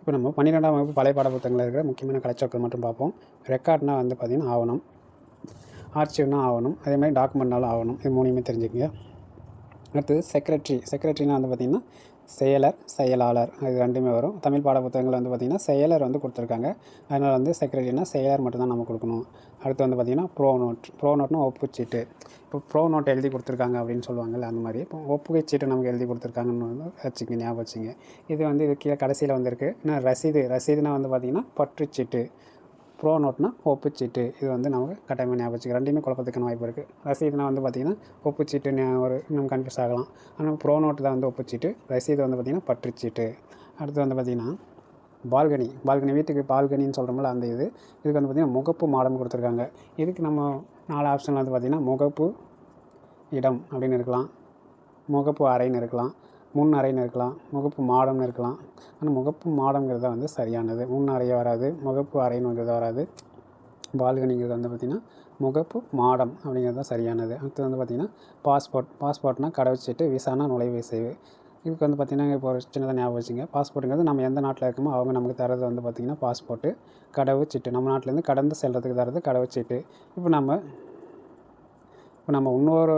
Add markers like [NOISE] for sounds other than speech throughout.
இப்போ நம்ம பன்னிரெண்டாம் வகுப்பு பழைய பாட புத்தகங்களில் இருக்கிற முக்கியமான கலைச்சொற்கள் மட்டும் பார்ப்போம். ரெக்கார்ட்னா வந்து பார்த்திங்கன்னா ஆவணம் ஆர்ச்சிவ்னா ஆவணம் அதே மாதிரி டாக்குமெண்ட்னாலும் ஆவணம். இது மூணுமே தெரிஞ்சுக்கங்க. அடுத்தது செக்ரட்டரி செக்ரட்டரினா வந்து பார்த்திங்கன்னா செயலர் செயலாளர் இது ரெண்டுமே வரும். தமிழ் பாட புத்தகங்கள் வந்து பார்த்திங்கன்னா செயலர் வந்து கொடுத்துருக்காங்க. அதனால் வந்து செக்ரட்டரினா செயலர் மட்டும்தான் நம்ம கொடுக்கணும். அடுத்து வந்து பார்த்திங்கன்னா ப்ரோ நோட் ப்ரோ நோட்னா ஒப்புச்சீட்டு. இப்போ ப்ரோ நோட் எழுதி கொடுத்துருக்காங்க அப்படின்னு சொல்லுவாங்கல்ல அந்த மாதிரி. இப்போ ஒப்புகை சீட்டு நமக்கு எழுதி கொடுத்துருக்காங்கன்னு வந்து வச்சுங்க ஞாபகம் வச்சுங்க இது வந்து இது கீழே கடைசியில் வந்திருக்கு. இன்னும் ரசீது ரசீதுனா வந்து பார்த்திங்கன்னா பற்றுச்சீட்டு. ப்ரோ நோட்னா ஒப்புச்சீட்டு. இது வந்து நமக்கு கட்டாயமாக ஞாபகம் வச்சுக்க. ரெண்டுமே குழப்பத்துக்கான வாய்ப்பு இருக்குது ரசீதுனா வந்து பார்த்திங்கன்னா ஒப்புச்சீட்டு ஒரு இன்னும் கன்ஃபியூஸ் ஆகலாம். ஆனால் ப்ரோ நோட்டு தான் வந்து ஒப்புச்சீட்டு ரசீது வந்து பார்த்திங்கன்னா பற்றுச்சீட்டு. அடுத்து வந்து பார்த்திங்கன்னா பால்கனி. பால்கனி வீட்டுக்கு பால்கனின்னு சொல்கிறோம்ல அந்த இது. இதுக்கு வந்து பார்த்திங்கன்னா முகப்பு மாடம் கொடுத்துருக்காங்க. இதுக்கு நம்ம நாலு ஆப்ஷன் வந்து பார்த்திங்கன்னா முகப்பு இடம் அப்படின்னு இருக்கலாம். முகப்பு அறைன்னு இருக்கலாம். முன் அறைன்னு இருக்கலாம் முகப்பு மாடம்னு இருக்கலாம். ஆனால் முகப்பு மாடம்ங்கிறது தான் வந்து சரியானது. முன் அறைய வராது முகப்பு அறைனுங்கிறது வராது. பால்கனிங்கிறது வந்து பார்த்திங்கன்னா முகப்பு மாடம் அப்படிங்கிறது தான் சரியானது. அடுத்து வந்து பார்த்திங்கன்னா பாஸ்போர்ட் பாஸ்போர்ட்னா வச்சுட்டு விசானா நுழைவு செய்வு இதுக்கு வந்து பார்த்திங்கன்னா இப்போ ஒரு சின்னதாக ஞாபகம் வச்சுங்க. பாஸ்போர்ட்டுங்கிறது நம்ம எந்த நாட்டில் இருக்கோமோ அவங்க நமக்கு தரது வந்து பார்த்திங்கன்னா பாஸ்போர்ட்டு கடவுச்சீட்டு நம்ம நாட்டிலேருந்து கடந்து செல்கிறதுக்கு தரது கடவுச்சீட்டு இப்போ நம்ம இப்போ நம்ம இன்னொரு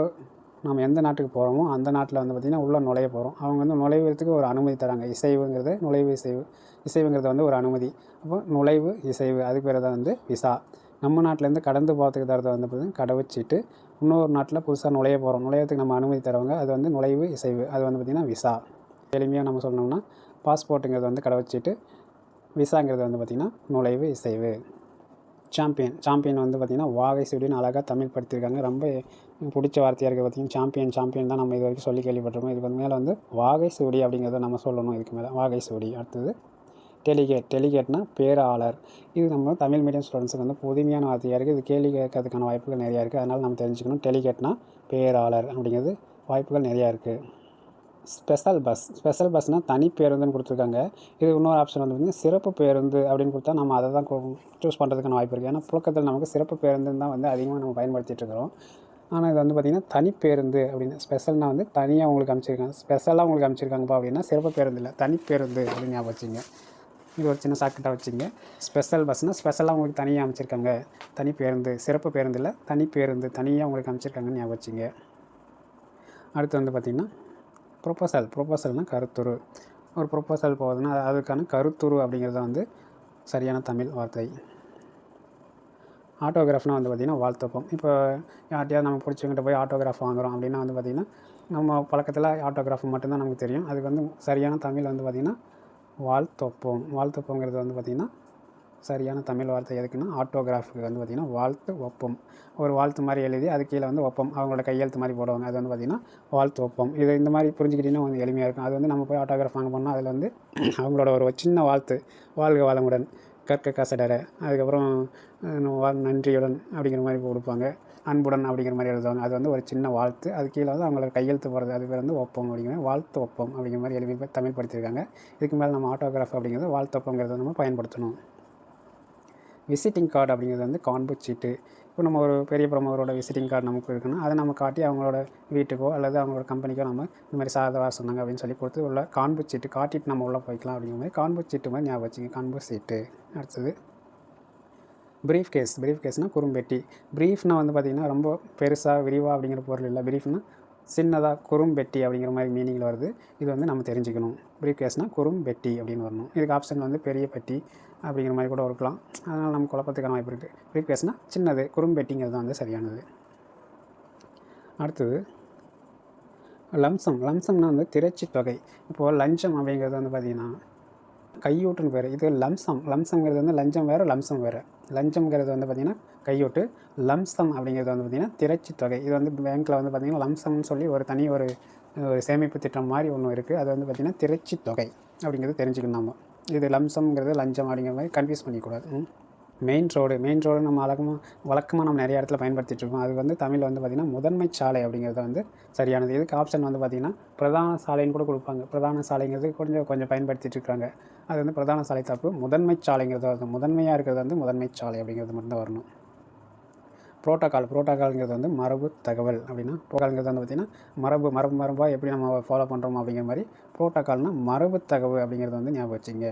நம்ம எந்த நாட்டுக்கு போகிறோமோ அந்த நாட்டில் வந்து பார்த்திங்கன்னா உள்ளே நுழைய போகிறோம் அவங்க வந்து நுழைவுறதுக்கு ஒரு அனுமதி தராங்க. இசைவுங்கிறது நுழைவு இசைவு. இசைவுங்கிறது வந்து ஒரு அனுமதி. அப்போ நுழைவு இசைவு அதுக்கு பேர் தான் வந்து விசா. நம்ம நாட்டிலேருந்து கடந்து போகிறதுக்கு தரது வந்து பார்த்திங்கன்னா கடவுச்சீட்டு இன்னொரு நாட்டில் புதுசாக நுழைய போகிறோம் நுழையத்துக்கு நம்ம அனுமதி தருவாங்க அது வந்து நுழைவு இசைவு. அது வந்து பார்த்திங்கன்னா விசா. எளிமையாக நம்ம சொல்லணும்னா பாஸ்போர்ட்டுங்கிறது வந்து கடவுச்சீட்டு விசாங்கிறது வந்து பார்த்திங்கன்னா நுழைவு இசைவு. சாம்பியன் சாம்பியன் வந்து பார்த்திங்கன்னா வாகை சுடின்னு அழகாக தமிழ் படுத்தியிருக்காங்க ரொம்ப பிடிச்ச வார்த்தையாக இருக்குது பார்த்திங்கன்னா சாம்பியன் சாம்பியன் தான் நம்ம இது வரைக்கும் சொல்லி கேள்விப்பட்டிருக்கோம். இதுக்கு மேலே வந்து வாகை சுடி அப்படிங்கிறத நம்ம சொல்லணும். இதுக்கு மேலே வாகை சுடி அடுத்தது டெலிகேட் டெலிகேட்னா பேராளர். இது நம்ம தமிழ் மீடியம் ஸ்டூடெண்ட்ஸுக்கு வந்து புதுமையான வார்த்தையாக இருக்குது இது கேள்வி கேட்கறதுக்கான வாய்ப்புகள் நிறையா இருக்குது அதனால் நம்ம தெரிஞ்சுக்கணும். டெலிகேட்னா பேராளர் அப்படிங்கிறது வாய்ப்புகள் நிறையா இருக்குது ஸ்பெஷல் பஸ் ஸ்பெஷல் பஸ்னால் தனி பேருந்துன்னு கொடுத்துருக்காங்க. இது இன்னொரு ஆப்ஷன் வந்து பார்த்திங்கன்னா சிறப்பு பேருந்து அப்படின்னு கொடுத்தா நம்ம அதை தான் சூஸ் பண்ணுறதுக்கான வாய்ப்பு இருக்குது ஏன்னா புழக்கத்தில் நமக்கு சிறப்பு பேருந்துன்னு தான் வந்து அதிகமாக நம்ம பயன்படுத்திகிட்டு இருக்கிறோம். ஆனால் இது வந்து பார்த்திங்கன்னா தனி பேருந்து அப்படின்னு ஸ்பெஷல்னால் வந்து தனியாக உங்களுக்கு அமைச்சிருக்காங்க ஸ்பெஷலாக உங்களுக்கு அமைச்சிருக்காங்கப்பா அப்படின்னா சிறப்பு பேருந்து இல்லை தனி பேருந்து அப்படின்னு ஞாபகம் வச்சிங்க. இது ஒரு சின்ன சாக்கெட்டாக வச்சுங்க. ஸ்பெஷல் பஸ்னால் ஸ்பெஷலாக உங்களுக்கு தனியாக அமைச்சிருக்காங்க தனி பேருந்து சிறப்பு பேருந்து இல்லை தனி பேருந்து தனியாக உங்களுக்கு அமைச்சிருக்காங்கன்னு ஞாபகம் வச்சுங்க. அடுத்து வந்து பார்த்திங்கன்னா ப்ரொப்போசல் ப்ரொப்போசல்னால் கருத்துரு. ஒரு ப்ரொப்போசல் போகுதுன்னா அதுக்கான கருத்துரு அப்படிங்கிறது வந்து சரியான தமிழ் வார்த்தை. ஆட்டோகிராஃப்னால் வந்து பார்த்திங்கன்னா வாழ்த்தப்பம். இப்போ யார்ட்டையாவது நம்ம பிடிச்சவங்கிட்ட போய் ஆட்டோகிராஃப் வாங்குறோம் அப்படின்னா வந்து பார்த்திங்கன்னா நம்ம பழக்கத்தில் ஆட்டோகிராஃப் மட்டும்தான் நமக்கு தெரியும். அதுக்கு வந்து சரியான தமிழ் வந்து பார்த்திங்கன்னா வாழ்த்தொப்போம். வாழ்த்தொப்பங்கிறது வந்து பார்த்திங்கன்னா சரியான தமிழ் வார்த்தை எதுக்குன்னா ஆட்டோகிராஃபுக்கு வந்து பார்த்திங்கன்னா வாழ்த்து ஒப்பம். ஒரு வாழ்த்து மாதிரி எழுதி அது கீழே வந்து ஒப்பம். அவங்களோட கையெழுத்து மாதிரி போடுவாங்க. அது வந்து பார்த்திங்கன்னா வாழ்த்து ஒப்பம். இது இந்த மாதிரி புரிஞ்சுக்கிட்டிங்கன்னா கொஞ்சம் எளிமையாக இருக்கும். அது வந்து நம்ம போய் ஆட்டோகிராஃப் வாங்க போனால் அதில் வந்து [CLEARS THROAT] அவங்களோட ஒரு சின்ன வாழ்த்து வாழ்க வளமுடன் கற்க கசடரை அதுக்கப்புறம் நன்றியுடன் அப்படிங்கிற மாதிரி கொடுப்பாங்க. அன்புடன் அப்படிங்கிற மாதிரி எழுதுவாங்க. அது வந்து ஒரு சின்ன வாழ்த்து. அது கீழே வந்து அவங்களோட கையெழுத்து போடுறது. அது பேர் வந்து ஒப்பம் அப்படிங்கிற வாழ்த்து ஒப்பம் அப்படிங்கிற மாதிரி எழுதி தமிழ் படுத்தியிருக்காங்க இதுக்கு மேலே நம்ம ஆட்டோகிராஃப் அப்படிங்கிறது வாழ்த்து ஒப்பங்கிறத நம்ம பயன்படுத்தணும். விசிட்டிங் கார்டு அப்படிங்கிறது வந்து காண்பு சீட்டு இப்போ நம்ம ஒரு பெரிய பிரமுகரோட விசிட்டிங் கார்டு நமக்கு இருக்குன்னா அதை நம்ம காட்டி அவங்களோட வீட்டுக்கோ அல்லது அவங்களோட கம்பெனிக்கோ நம்ம இந்த மாதிரி சாதவா சொன்னாங்க அப்படின்னு சொல்லி கொடுத்து உள்ள காண்பு சீட்டு காட்டிட்டு நம்ம உள்ளே போய்க்கலாம் அப்படிங்கிற மாதிரி காண்பு சீட்டு மாதிரி ஞாபகம் வச்சுங்க. காண்பு சீட்டு அடுத்தது ப்ரீஃப் கேஸ் ப்ரீஃப் கேஸ்னால் குறும்பெட்டி ப்ரீஃப்னால் வந்து பார்த்திங்கன்னா ரொம்ப பெருசாக விரிவாக அப்படிங்கிற பொருள் இல்லை. ப்ரீஃப்னால் சின்னதாக குறும்பெட்டி அப்படிங்கிற மாதிரி மீனிங்கில் வருது. இது வந்து நம்ம தெரிஞ்சுக்கணும். ப்ரீஃப் கேஸ்னால் குறும்பெட்டி அப்படின்னு வரணும். இதுக்கு ஆப்ஷன் வந்து பெரிய பெட்டி அப்படிங்கிற மாதிரி கூட இருக்கலாம். அதனால் நம்ம குழப்பத்துக்கான வாய்ப்பு இருக்குது ப்ரீஃப் கேஸ்னால் சின்னது குறும்பெட்டிங்கிறது தான் வந்து சரியானது. அடுத்தது லம்சம். லம்சம்னா வந்து திரைச்சி தொகை. இப்போது லஞ்சம் அப்படிங்கிறது வந்து பார்த்திங்கன்னா கையூட்டுன்னு பேர். இது லம்சம். லம்சங்கிறது வந்து லஞ்சம் வேறு லம்சம் வேறு. லஞ்சம்ங்கிறது வந்து பார்த்திங்கன்னா கையொட்டு லம்சம் அப்படிங்கிறது வந்து பார்த்திங்கன்னா திரைச்சி தொகை. இது வந்து பேங்க்கில் வந்து பார்த்திங்கன்னா லம்சம்னு சொல்லி ஒரு தனி ஒரு ஒரு சேமிப்பு திட்டம் மாதிரி ஒன்று இருக்குது அது வந்து பார்த்திங்கன்னா திரைச்சி தொகை அப்படிங்கிறது தெரிஞ்சுக்கணும் நம்ம. இது லம்சம்ங்கிறது லஞ்சம் அப்படிங்கிற மாதிரி கன்ஃபியூஸ் பண்ணிக்கூடாது. மெயின் ரோடு மெயின் ரோடு நம்ம வழக்கமாக வழக்கமாக நம்ம நிறைய இடத்துல பயன்படுத்திட்டுருக்கோம் அது வந்து தமிழில் வந்து பார்த்திங்கன்னா முதன்மை சாலை அப்படிங்கிறது வந்து சரியானது. இதுக்கு ஆப்ஷன் வந்து பார்த்திங்கன்னா பிரதான சாலைன்னு கூட கொடுப்பாங்க. பிரதான சாலைங்கிறது கொஞ்சம் கொஞ்சம் பயன்படுத்திட்டு இருக்காங்க. அது வந்து பிரதான சாலை தப்பு. முதன்மை சாலைங்கிறது வந்து முதன்மையாக இருக்கிறது வந்து முதன்மை சாலை அப்படிங்கிறது மட்டும்தான் வரணும். புரோட்டோக்கால் புரோட்டோக்கால்ங்கிறது வந்து மரபு தகவல் அப்படின்னா புரோட்டோகால்ங்கிறது வந்து பார்த்திங்கன்னா மரபு மரபு மரபாக எப்படி நம்ம ஃபாலோ பண்ணுறோம் அப்படிங்கிற மாதிரி புரோட்டோக்கால்னால் மரபு தகவல் அப்படிங்கிறது வந்து ஞாபகம் வச்சுங்க.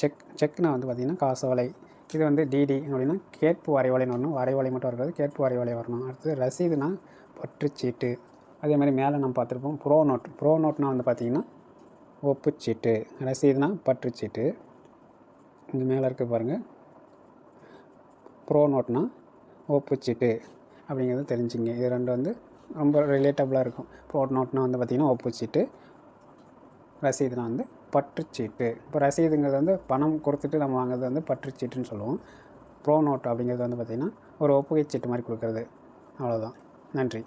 செக் செக்னா வந்து பார்த்திங்கன்னா காசோலை. இது வந்து டிடி அப்படின்னா கேட்பு வரைவலைன்னு வரணும். வரைவலை மட்டும் இருக்கிறது கேட்பு வரைவலை வரணும். அடுத்து ரசீதுனா பற்றுச்சீட்டு. அதே மாதிரி மேலே நம்ம பார்த்துருப்போம் ப்ரோ நோட் ப்ரோ நோட்னால் வந்து பார்த்திங்கன்னா ஒப்புச்சீட்டு ரசீதுனா பற்றுச்சீட்டு. இங்கே மேலே இருக்க பாருங்கள் ப்ரோ நோட்னா ஒப்புச்சீட்டு அப்படிங்கிறது தெரிஞ்சுங்க. இது ரெண்டு வந்து ரொம்ப ரிலேட்டபுளாக இருக்கும். ப்ரோ நோட்னா வந்து பார்த்திங்கன்னா ஒப்புச்சீட்டு ரசீதுனா வந்து பற்றுச்சீட்டு. இப்போ ரசீதுங்கிறது வந்து பணம் கொடுத்துட்டு நம்ம வாங்குறது வந்து பற்றுச்சீட்டுன்னு சொல்லுவோம். ப்ரோ நோட் அப்படிங்கிறது வந்து பார்த்திங்கன்னா ஒரு ஒப்புகைச்சீட்டு மாதிரி கொடுக்குறது. அவ்வளோதான் நன்றி.